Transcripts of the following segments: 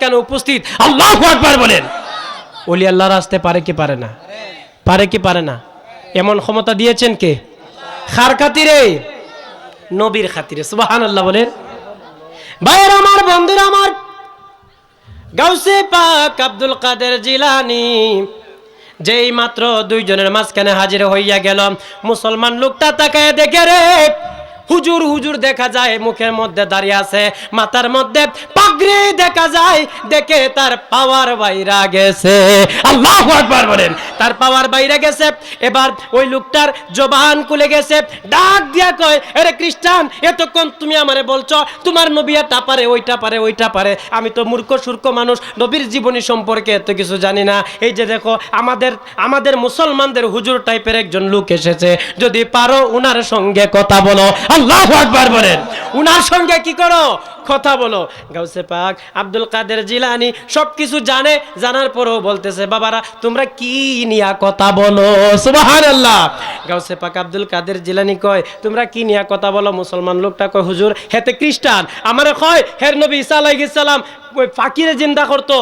কেন উপস্থিত? আল্লাহ একবার বলেন। ওলি আল্লাহর আসতে পারে কি পারে না? পারে কি পারে না? এমন ক্ষমতা দিয়েছেন কে? খার খাতিরে? নবীর খাতিরে। সুবাহান আল্লাহ বলেন। ভাইয়ের আমার, বন্ধুরা আমার, গাউসে পাক আব্দুল কাদের জিলানি, যেই মাত্র দুইজনের মাঝখানে হাজির হইয়া গেল। মুসলমান লোকটা তাকায় দেখে রে হুজুর হুজুর দেখা যায়, মুখের মধ্যে দাঁড়িয়ে আছে, মাথার মধ্যে পাগড়ি দেখা যায়, দেখে তার পাওয়ার বাইরা গেছে। আল্লাহ বলেন তার পাওয়ার বাইরে গেছে। এবার ওই লোকটার জবান খুলে গেছে। ডাক দিয়া কয়, আরে খ্রিস্টান, এতক্ষণ তুমি আমারে বলছো, তোমার নবী এটা পারে, ওইটা পারে ওইটা পারে। আমি তো মূর্খ, সূর্খ মানুষ, নবীর জীবনী সম্পর্কে এত কিছু জানি না। এই যে দেখো, আমাদের আমাদের মুসলমানদের হুজুর টাইপের একজন লোক এসেছে। যদি পারো, উনার সঙ্গে কথা বলো। আল্লাহ আকবার বলেন। উনার সঙ্গে কি করো? কথা বলো। গাউসে পাক, আব্দুল কাদের জিলানি সব কিছু জানে, জানার পরেও বলতেছে, বাবারা, তোমরা কি নিয়া কথা বলো? সুবাহান আল্লাহ গাউসে পাক, আব্দুল কাদের জিলানি কয়, তোমরা কি নিয়া কথা বলো? মুসলমান লোকটা কয়, হুজুর, হেতে খ্রিস্টান। আমারে কয়, হের নবী ঈসা আলাইহিস সালাম ওই ফাকিরে জিন্দা করতো।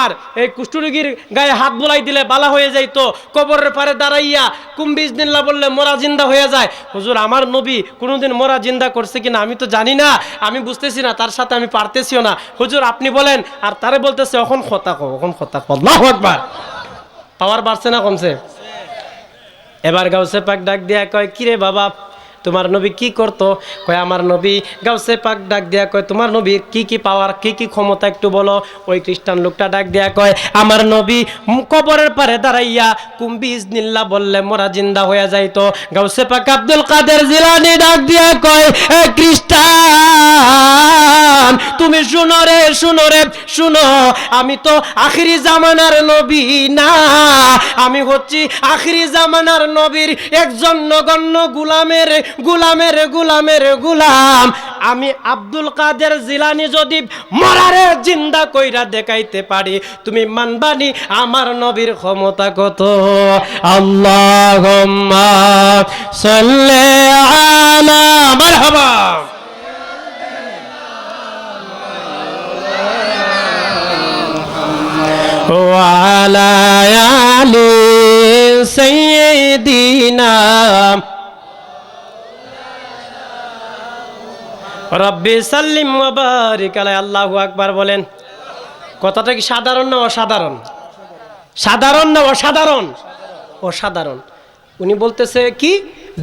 আর এই কুষ্ঠরোগীর গায়ে হাত বুলাই দিলে বালা হয়ে যাইতো। কবরের পারে দাঁড়াইয়া কুম্বিজ দিল্লা বললে, মরা জিন্দা হয়ে যায়। হুজুর, আমার নবী কোনোদিন মরা জিন্দা করছে কিনা আমি তো জানি না। আমি বুঝতেছি না, তার সাথে আমি পারতেছিও না। হুজুর, আপনি বলেন, আর তারে বলতেছে, এখন খতা কো এখন খতা আল্লাহু আকবার। পাওয়ার বাড়ছে না কমছে? এবার গাউসে পাক ডাক দিয়া কয়, কিরে বাবা তোমার নবী কি করতো? কয়, আমার নবী গাউসে পাক ডাক দিয়া কয়, তোমার নবীর কি কি পাওয়ার, কি কি ক্ষমতা একটু বলো? ওই খ্রিস্টান লোকটা ডাক দিয়া কয়, আমার নবী কবরের পারে দাঁড়াইয়া কুম্বিজ নিল্লা বললে মরা জিন্দা হয়ে যাইতো। গাউসে পাক আব্দুল কাদের জিলানি ডাক দিয়া কয়, এ খ্রিস্টান, তুমি শুনো রে শুনো রে, শুনো, আমি তো আখিরি জামানার নবী না। আমি হচ্ছি আখিরি জামানার নবীর একজন নগণ্য গুলামের গুলামের গুলামের গুলাম আমি আব্দুল কাদের জিলানি যদি মরারে জিন্দা কইরা দেখাইতে পারি তুমি মানবানি আমার নবীর ক্ষমতা কত আল্লাহ সাল্লে আলা মারহাবা وعلى آل سيدنا রব্বি সাল্লিম ওয়াবারিক আলাই আল্লাহু আকবার বলেন। কথাটা কি সাধারণ না অসাধারণ? সাধারণ না অসাধারণ? অসাধারণ। উনি বলতেছে কি?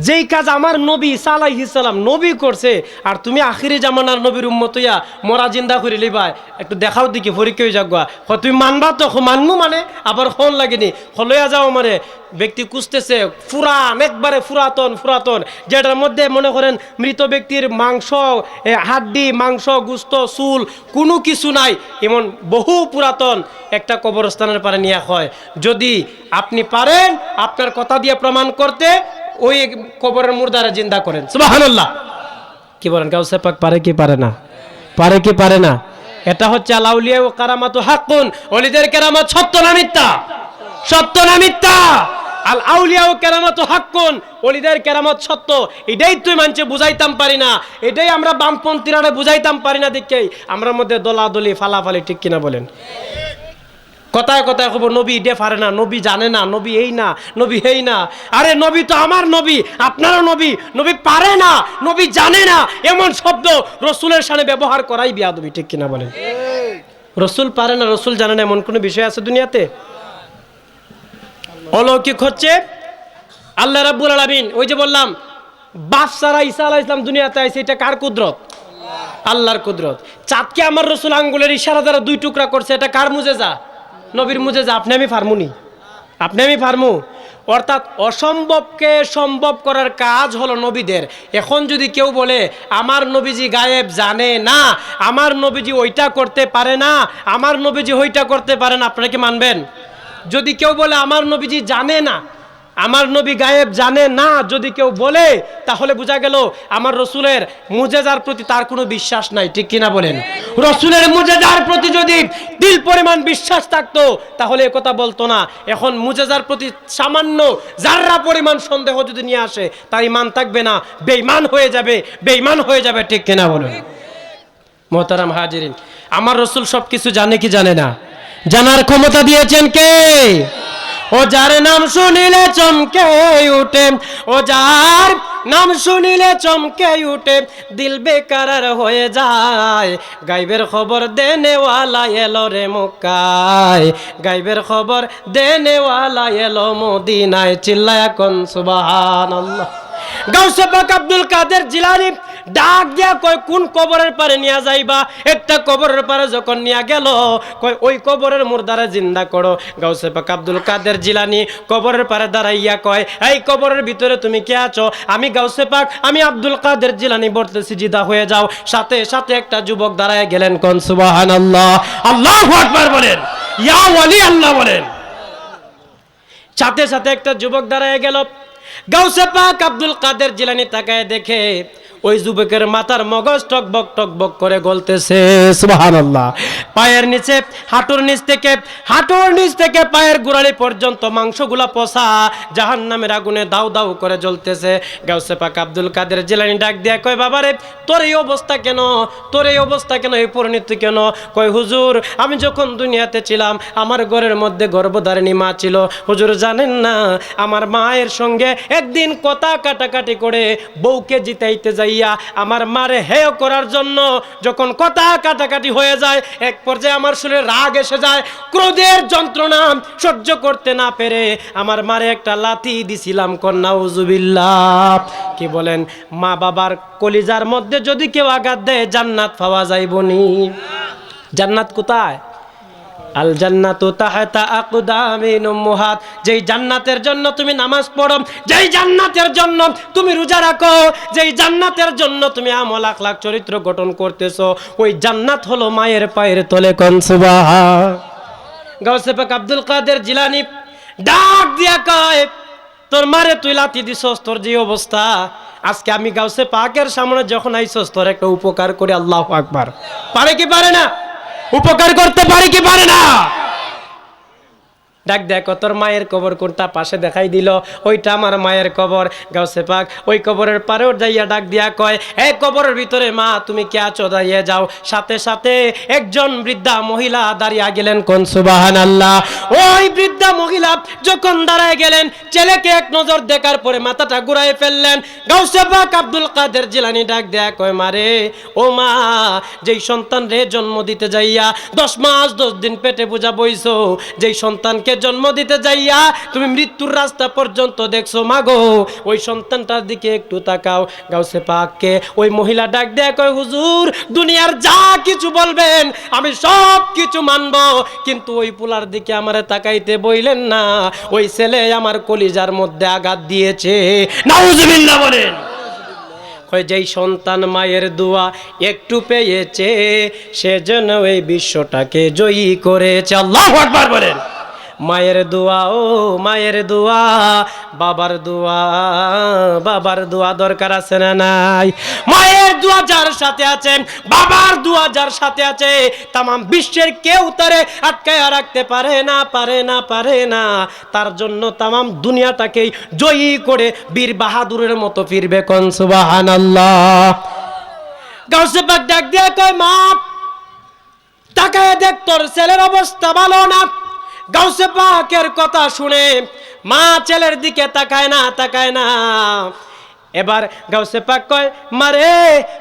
যেই কাজ আমার নবী সালাইহিসালাম নবী করছে, আর তুমি আখিরি জামানার নবীর উম্মত হইয়া মরা জিন্দা করে লিবাই একটু দেখাও দিকে পরীক্ষা যাক তুমি মানবা তো মানমু মানে আবার ফোন লাগেনি। হলইয়া যাও মানে ব্যক্তি কুসতেছে ফুরান, একবারে ফুরাতন ফুরাতন, যেটার মধ্যে মনে করেন মৃত ব্যক্তির মাংস হাড্ডি, মাংস, গুস্ত, চুল, কোনো কিছু নাই, এমন বহু পুরাতন একটা কবরস্থানের পারে নিয়ে হয়। যদি আপনি পারেন, আপনার কথা দিয়ে প্রমাণ করতে ওই কবরের মুর্দারে জিন্দা করেন। সুবহানাল্লাহ। কি বলেন গাউসে পাক পারে কি পারে না? পারে কি পারে না? এটা হচ্ছে আলাউলিয়া ও কারামাত হাক্কুন। অলিদের কেরামত সত্য না মিথ্যা? সত্য না মিথ্যা? আল আউলিয়া ও কেরামত হাক্কুন। অলিদের কেরামত সত্য। এটাই তুই মানছে বুঝাইতাম পারি না। এটাই আমরা বামপন্থীরা বুঝাইতাম পারি না দেখেই আমরা মধ্যে দলাদলি, ফালাফালি ঠিক কিনা বলেন? কথায় কথায় খবর নবী ডে পারে না, নবী জানে না, নবী এই না, নবী হেই না। আরে নবী তো আমার নবী, আপনারও নবী নবী পারে না, নবী জানে না, এমন শব্দ রসুলের সামনে ব্যবহার করাই বিয়াদবি, ঠিক কিনা বলেন? রসুল পারে না, রসুল জানে না, এমন কোনো বিষয় আছে দুনিয়াতে? অলৌকিক হচ্ছে আল্লাহ রাব্বুল আলামিন, ওই যে বললাম, বাপ সারা ঈসা আলাহ ইসলাম দুনিয়াতে আইছে, এটা কার কুদরত? আল্লাহর কুদরত। চাঁদকে আমার রসুল আঙ্গুলের ইশারা দ্বারা দুই টুকরা করছে, এটা কার মুজেজা? নবীর মুজেজা আপনি আমি ফার্মুনি। আপনি আমি ফার্মু। অর্থাৎ অসম্ভবকে সম্ভব করার কাজ হলো নবীদের। এখন যদি কেউ বলে, আমার নবীজি গায়েব জানে না, আমার নবীজি ওইটা করতে পারে না, আমার নবীজি ওইটা করতে পারেন আপনারা কি মানবেন? যদি কেউ বলে, আমার নবীজি জানে না আমার নবী গায়েব জানে না, যদি কেউ বলে, তাহলে বোঝা গেল আমার রসুলের মুজেজার প্রতি তার কোনো বিশ্বাস নাই। ঠিক কিনা বলেন? রসুলের মুজেজার প্রতি যদি দিল পরিমাণ বিশ্বাস থাকতো, তাহলে কথা বলতো না। এখন মুজেজার প্রতি সামান্য যার্রা পরিমাণ সন্দেহ যদি নিয়ে আসে, তার ইমান থাকবে না। বেইমান হয়ে যাবে বেইমান হয়ে যাবে, ঠিক কিনা বলেন? মোহতারাম হাজিরিন, আমার রসুল সব কিছু জানে কি জানে না? জানার ক্ষমতা দিয়েছেন কে? ও যার নাম শুনিলে চমকে উঠে, ও যার নাম শুনিলে চমকে উঠে, দিল বেকার হয়ে যায়। গাইবের খবর দেনেওয়ালা এলো রে মক্কায়। গাইবের খবর দেনেওয়ালা এলো মদিনায়। চিল্লায় কোন সুবহানাল্লাহ। গাউসে পাক আব্দুল কাদের জিলানি ডাক দিয়া কয়, কোন কবরের পারে নিয়ে যাইবা? একটা কবরের পারে যখন নিয়ে গেল, কয়, ওই কবরের মুর্দারে জিন্দা করো। গাউসে পাক আব্দুল কাদের জিলানি কবরের পারে দাঁড়াইয়া কয়, এই কবরের ভিতরে তুমি কে আছো? আমি গাউসে পাক, আমি আব্দুল কাদের জিলানি বলতেছি, জিদা হয়ে যাও। সাথে সাথে একটা যুবক দাঁড়ায় গেলেন, কোন, সুবহানাল্লাহ। আল্লাহু আকবার বলেন, ইয়া ওয়ালি আল্লাহ বলেন। সাথে সাথে একটা যুবক দাঁড়ায় গেল। গাউসে পাক আব্দুল কাদের জিলানি তাকায় দেখে ওই যুবকের মাথার মগজ টকবক টকবক করে গলতেছে, সুবহানাল্লাহ। পায়ের নিচে, হাঁটুর নিচ থেকে, হাঁটুর নিচ থেকে পায়ের গোড়ালি পর্যন্ত মাংসগুলা পচা জাহান নামের আগুনে দাউ দাউ করে জ্বলতেছে। গাউসে পাক আব্দুল কাদের জিলানি ডাক দিয়া কয়, বাবারে, তোর এই অবস্থা কেন? তোর এই অবস্থা কেন? এই পরিণতি কেন? কয়, হুজুর, আমি যখন দুনিয়াতে ছিলাম, আমার ঘরের মধ্যে গর্ভধারিণী মা ছিল। হুজুর, জানেন না, আমার মায়ের সঙ্গে একদিন কথা কাটাকাটি করে বউকে জিতাইতে যাইয়া আমার মারে হেয় করার জন্য যখন কথা কাটাকাটি হয়ে যায়, এক পর্যায়ে আমার শরীরে রাগ এসে যায়, ক্রোধের যন্ত্রণা সহ্য করতে না পেরে আমার মারে একটা লাথি দিছিলাম কন্যা উজুবিল্লাহ কি বলেন, মা বাবার কলিজার মধ্যে যদি কেউ আঘাত দেয়, জান্নাত পাওয়া যাইবনি। জান্নাত কোথায়? আল জান্নাতু তাহাতা আকদামিন উম্মাহাত যেই জান্নাতের জন্য তুমি নামাজ পড়ো, যেই জান্নাতের জন্য তুমি রোজা রাখো, যেই জান্নাতের জন্য তুমি আমল আখলাক চরিত্র গঠন করতেছো, ওই জান্নাত হলো মায়ের পায়ের তলে কোন সুবহান গাউসে পাক আব্দুল কাদের জিলানি ডাক দিয়া কয়, তোর মারে তুই লাথি দিছস, তোর যে অবস্থা? আজকে আমি গাউসে পাকের সামনে যখন আইছস, তোর একটা উপকার করে, আল্লাহ আকবার। পারে কি পারে না? উপকার করতে পারি কি পারে না? ডাক দেখো তোর মায়ের কবর কোনটা পাশে দেখাই দিল। ওইটা আমার মায়ের কবর। গাউসে পাক, ওই কবরের পারেও যাইয়া ডাক দিয়া কয় এই কবরের ভিতরে মা, তুমি কে আছো? দাঁড়িয়ে যাও। সাথে সাথে একজন বৃদ্ধা মহিলা দাঁড়িয়ে গেলেন কোন সুবাহান আল্লাহ ওই বৃদ্ধা মহিলা যখন দাঁড়ায় গেলেন, ছেলেকে এক নজর দেখার পরে মাথাটা ঘুরাই ফেললেন। গাউসে পাক আব্দুল কাদের জিলানি ডাক দেয়া কয় মারে ও মা, যেই সন্তান রে জন্ম দিতে যাইয়া দশ মাস দশ দিন পেটে বোঝা বইছো, যেই সন্তানকে জন্ম দিতে যাইয়া তুমি মৃত্যুর রাস্তা পর্যন্ত দেখছ, মাগো। ওই সন্তানটার দিকে একটু তাকাও, গাউসে পাককে। ওই মহিলা ডাক দেয়া কয়, হুজুর, দুনিয়ার যা কিছু বলবেন, আমি সব কিছু মানব। কিন্তু ওই পোলার দিকে আমারে তাকাইতে বইলেন না। ওই ছেলে আমার কলিজার মধ্যে আঘাত দিয়েছে। নাউজুবিল্লাহ বলেন। কয়, যেই সন্তান মায়ের দোয়া একটু পেয়েছে, সেজন্য এই বিশ্বটাকে জয়ী করেছে। আল্লাহ আকবার বলেন। মায়ের দোয়া, ও মায়ের দোয়া, বাবার দোয়া বাবার দোয়া দরকার আছে না নাই? মায়ের দোয়া যার সাথে আছে, বাবার দোয়া যার সাথে আছে তাম বিশ্বের কেউ তারে আটকায় রাখতে পারে না পারে না পারে না। তার জন্য তাম দুনিয়াটাকেই জয়ী করে বীর বাহাদুরের মতো ফিরবে কোন সুবাহান আল্লাহ গাউসে ডাক দিয়া কয়, মা, তাকায় দেখ, তোর ছেলের অবস্থা ভালো না? গাউসে পাকের কথা শুনে মা ছেলের দিকে তাকায় না তাকায় না। এবার গাউসে পাক কয়, মারে,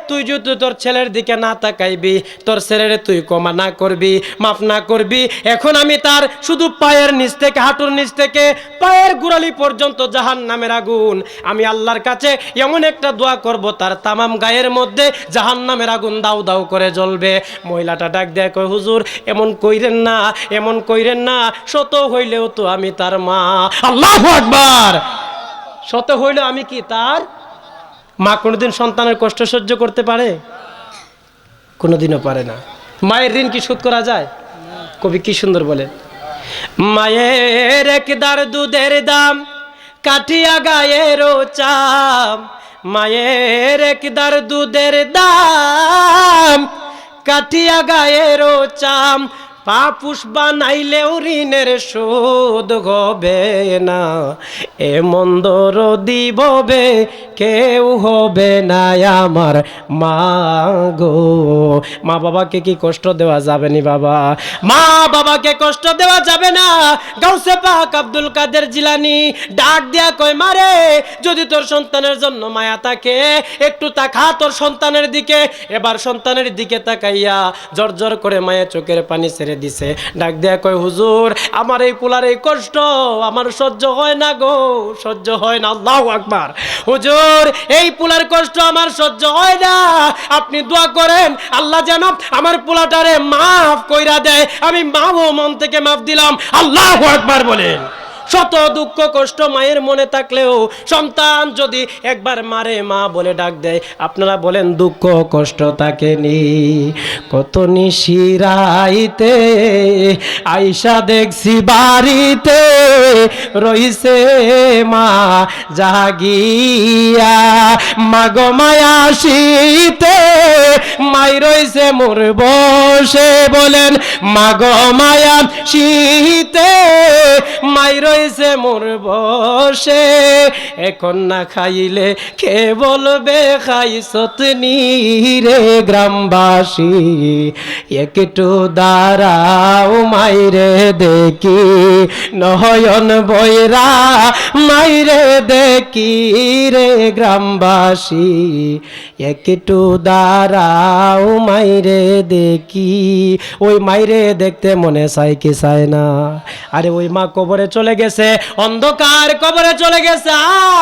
তুই যদি তোর ছেলের দিকে না তাকাইবি, তোর ছেলের তুই কমা না করবি, মাফ না করবি, এখন আমি তার শুধু পায়ের নিচ থেকে, হাঁটুর নিচ থেকে, পায়ের গুড়ালি পর্যন্ত জাহান নামের আগুন। আমি আল্লাহর কাছে এমন একটা দোয়া করব, তার তামাম গায়ের মধ্যে জাহান নামের আগুন দাউ দাউ করে জ্বলবে। মহিলাটা ডাক দেয় কয় হুজুর, এমন কইরেন না, এমন কইরেন না, শত হইলেও তো আমি তার মা। আল্লাহ আকবার! শত হইলেও আমি কি তার মা কোনোদিন সন্তানের কষ্ট সহ্য করতে পারে? কোনোদিনও পারে না। মায়ের ঋণ কি শোধ করা যায়? কবি কি সুন্দর বলেন, মায়ের একদার দুধের দাম কাঠিয়া গায়ের চাম। মায়ের একদার দুধের দাম কাঠিয়া গায়ের চাম। পাপুষ বানাইলেও ঋণের শোধ গবে না। এ মন্দর দিববে, কেউ হবে না আমার মা গো। মা বাবাকে কি কষ্ট দেওয়া যাবে নি বাবা? মা বাবাকে কষ্ট দেওয়া যাবে না। গাউসে পাক আব্দুল কাদের জিলানি ডাক দিয়া কয় মারে যদি তোর সন্তানের জন্য মায়া থাকে, একটু তাকা তোর সন্তানের দিকে। এবার সন্তানের দিকে তাকাইয়া জর্জর করে মায়া চোখের পানি ছেড়ে দিছে। ডাক দেয়া কয়, হুজুর, আমার এই পোলার এই কষ্ট, আমার সহ্য হয় না গো, সহ্য হয় না, আল্লাহ আকবার। হুজুর, এই পোলার কষ্ট আমার সহ্য হয় না, আপনি দোয়া করেন, আল্লাহ যেন আমার পোলাটারে মাফ কইরা দেয়, আমি মাও মন থেকে মাফ দিলাম। আল্লাহ আকবার বলেন। শত দুঃখ কষ্ট মায়ের মনে থাকলেও সন্তান যদি একবার মারে, মা বলে ডাক দেয়, আপনারা বলেন দুঃখ কষ্ট তাকে নি কত নিশিরাইতে আইসা দেখছি বাড়িতে, রইছে মা জাগিয়া। মাগো মায়া শীতে, মাই রইছে মোর বসে, বলেন মাগো মায়া, শীতে মাই রইছে মোর বসে। এখন না খাইলে কে বলবে, খাই সতনি রে গ্রামবাসী। একটু দাঁড়াও মাইরে দেখি, নয়ন বৈরা মাইরে দেখি রে গ্রামবাসী। একটু দাঁড়াও মাইরে দেখি, ওই মাইরে দেখতে মনে চাই কি চায় না। আরে ওই মা কবরে চলে গেছে, অন্ধকার কবরে চলে গেছে,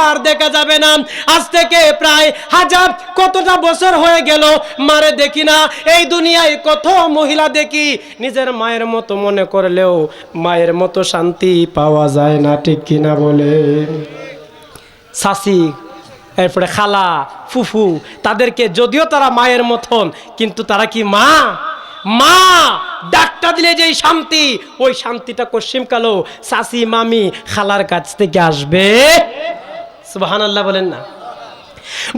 আর দেখা যাবে না। আজ থেকে প্রায় হাজার কতটা বছর হয়ে গেল, মারে দেখি না। এই দুনিয়ায় কত মহিলা দেখি, নিজের মায়ের মতো মনে করলেও মায়ের মতো শান্তি পাওয়া যায় না, ঠিক কিনা বলে? শাসি এরপরে খালা, ফুফু, তাদেরকে যদিও তারা মায়ের মতন, কিন্তু তারা কি মা? মা, ডাকটা দিলে যেই শান্তি, ওই শান্তিটা কশিম কালো সাসি মামি, খালার কাছ থেকে আসবে। সুবাহান আল্লাহ বলেন না।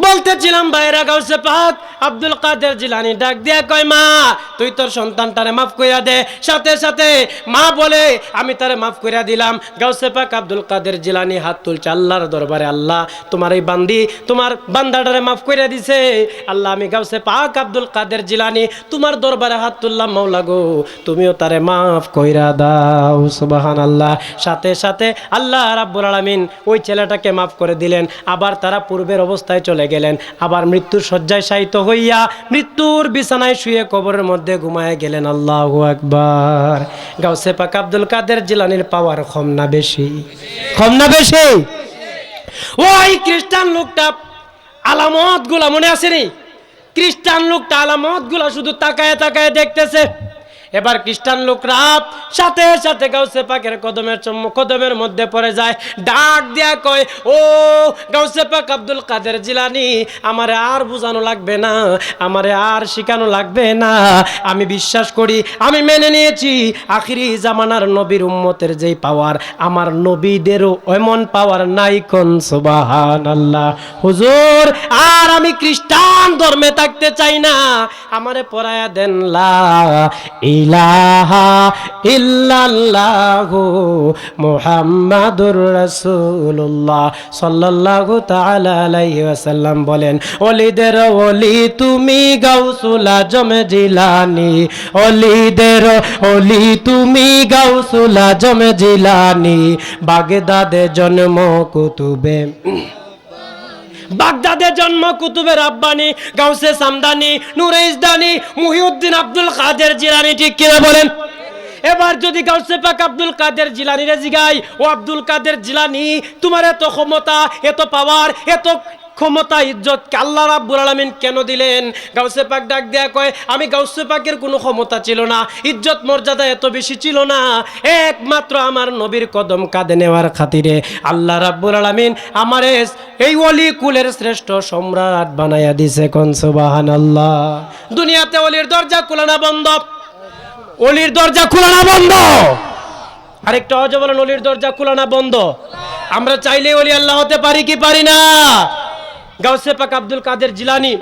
বলতেছিলাম, ভাইরা গাউসে পাক, আব্দুল কাদের জিলানি ডাক দিয়া কয়, মা, তুই তোর সন্তানটারে মাফ কইরা দে। সাথে সাথে মা বলে, আমি তারে মাফ কইরা দিলাম। গাউসে পাক, আব্দুল কাদের জিলানি হাত তুলছে আল্লাহর দরবারে, আল্লাহ, তোমার এই বান্দি, তোমার বান্দাটারে মাফ কইরা দিছে। আল্লাহ, আমি গাউসে পাক, আব্দুল কাদের জিলানি, তোমার দরবারে হাত তুললাম, মাওলা গো, তুমিও তারে মাফ কইরা দাও। সুবাহান আল্লাহ সাথে সাথে আল্লাহ রাব্বুল আলামিন ওই ছেলেটাকে মাফ করে দিলেন। আবার তারা পূর্বের অবস্থায় চলে গেলেন। আবার মৃত্যুর শয্যায় শায়িত হইয়া মৃত্যুর বিছানায় শুয়ে কবরের মধ্যে ঘুমায় গেলেন। আল্লাহ আকবার। গাউসে পাক আব্দুল কাদের জিলানির পাওয়ার কম না বেশি। কম না বেশি? ওই খ্রিস্টান লোকটা আলামতগুলা মনে আসেনি খ্রিস্টান লোকটা আলামতগুলা শুধু তাকায় তাকায় দেখতেছে। এবার খ্রিস্টান লোকরা সাথে সাথে গাউসে পাকের কদমের কদমের মধ্যে পড়ে যায়। ডাক দিয়া কয়, ও গাউসে পাক আব্দুল কাদের জিলানি, আমারে আর বুঝানো লাগবে না, আমারে আর শিখানো লাগবে না। আমি বিশ্বাস করি, আমি মেনে নিয়েছি, আখিরি জামানার নবীর উম্মতের যেই পাওয়ার, আমার নবীদেরও এমন পাওয়ার নাই কোন সুবাহান আল্লাহ হুজুর, আর আমি খ্রিস্টান ধর্মে থাকতে চাই না, আমারে পড়ায়া দেন লা ইলাহা ইল্লাল্লাহু মুহাম্মাদুর রাসূলুল্লাহ সাল্লাল্লাহু তাআলা আলাইহি ওয়াসাল্লাম বলেন, ওলিদের ওলি তুমি গাউসুল আজম জিলানি, ওলিদের ওলি তুমি গাউসুল আজম জিলানি, বাগদাদে জন্ম কুতুবে। বাগদাদে জন্ম কুতুবের আব্বানি, গাউসে সামদানি, নুরে ইসদানি মুহিউদ্দিন আব্দুল কাদের জিলানি, ঠিক কিনা বলেন? এবার যদি গাউসে পাক আব্দুল কাদের জিলানি রে জিগাই, ও আব্দুল কাদের জিলানি, তোমার এত ক্ষমতা, এত পাওয়ার এত ক্ষমতা ইজ্জত আল্লাহ রাব্বুল আলামিন কেন দিলেন? গাউসে পাক ডাক দেয়া কয়, আমি গাউসে পাকের কোনো ক্ষমতা ছিল না, ইজ্জত মর্যাদা এত বেশি ছিল না। একমাত্র আমার নবীর কদম কাঁধে নেওয়ার খাতিরে আল্লাহ রাব্বুল আলামিন আমারে এই অলি কুলের শ্রেষ্ঠ সম্রাট বানাইয়া দিছে কোন, সুবহানাল্লাহ। দুনিয়াতে অলির দরজা খোলা না বন্ধ। অলির দরজা খোলা না বন্ধ। আরেকটা অজ বলেন অলির দরজা খোলা না বন্ধ? আমরা চাইলে অলি আল্লাহ হতে পারি কি পারি না? গাউসে পাক আব্দুল কাদের জিলানি,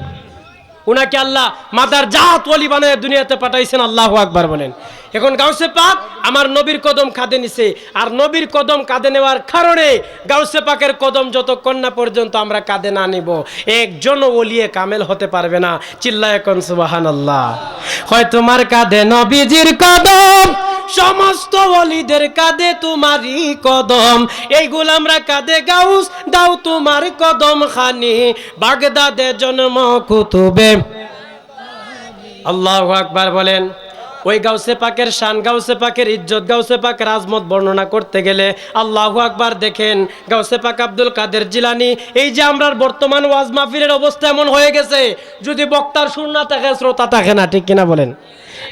উনাকে আল্লাহ মাদার জাত অলি বানায় দুনিয়াতে পাঠাইছেন, আল্লাহ আকবার বলেন। এখন গাউসে পাক আমার নবীর কদম কাঁধে নিছে, আর নবীর কদম কাঁধে নেওয়ার কারণে গাউসে পাকের কদম যতক্ষণ না পর্যন্ত আমরা কাঁধে না নিব। একজন ওলিয়ে কামেল হতে পারবে না, চিল্লায় এখন সুবাহান আল্লাহ হয় তোমার কাঁধে নবীজির কদম সমস্ত ওলিদের কাঁধে তোমারই কদম। এই গোলামরা কাঁধে গাউস, দাও তোমার কদম খানি। বাগদাদে জন্ম কুতুবে। আল্লাহ আকবার বলেন, ওই গাউসে পাকের শান, গাউসে পাকের ইজ্জত, গাউসে পাক রাজমত বর্ণনা করতে গেলে আল্লাহ আকবার দেখেন, গাউসে পাক আব্দুল কাদের জিলানি, এই যে আমরা বর্তমান ওয়াজ মাহফিলের অবস্থা এমন হয়ে গেছে, যদি বক্তার না থাকে, শ্রোতা থাকে না, ঠিক কিনা বলেন?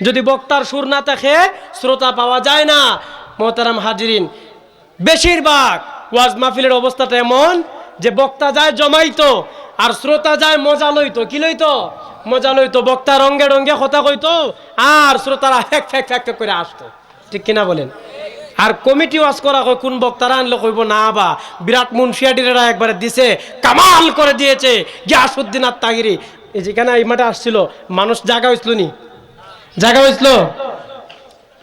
যদি বক্তার সুর না থাকে, শ্রোতা পাওয়া যায় না। মোহতারাম হাজিরিন, বেশিরভাগ ওয়াজ মাহফিলের অবস্থাটা এমন যে বক্তা যায় জমাইতো, আর শ্রোতা যায় মজা লইতো। কি লইতো? মজা লইতো, বক্তা রঙ্গে রঙ্গে কথা কইতো, আর শ্রোতারা ফ্যাক ফ্যাক ফ্যাক করে আসতো। ঠিক কিনা বলেন? আর কমিটি ওয়াজ করা হয়, কোন বক্তারা আনলে কইব, না বা, বিরাট মুন্সিয়াডিরা একবারে দিছে, কামাল করে দিয়েছে। গিয়াসুদ্দিন আর এই যেখানে এই মাঠে আসছিল? মানুষ জায়গা হয়েছিল নি? জায়গা হয়েছিল?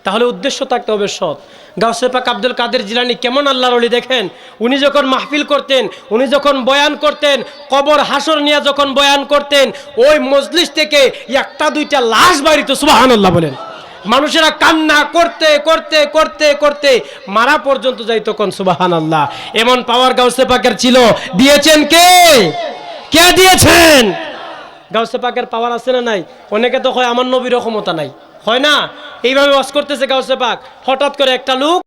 তাহলে উদ্দেশ্য থাকতে হবে সৎ। গাউসে পাক আব্দুল কাদের জিলানি কেমন আল্লাহর অলি দেখেন? উনি যখন মাহফিল করতেন, উনি যখন বয়ান করতেন, কবর হাসর নিয়ে যখন বয়ান করতেন, ওই মজলিস থেকে একটা দুইটা লাশ বাড়িত সুবাহান আল্লাহ বলেন। মানুষেরা কান্না করতে করতে করতে করতে মারা পর্যন্ত যাই তখন সুবাহান আল্লাহ এমন পাওয়ার গাউসে পাকের ছিল। দিয়েছেন কে? কে দিয়েছেন? গাউসে পাকের পাওয়ার আছে না নাই? অনেকে তো হয় আমার নবীর ক্ষমতা নাই। হয় না? এইভাবে ওয়াশ করতেছে গাউসে পাক। হঠাৎ করে একটা লোক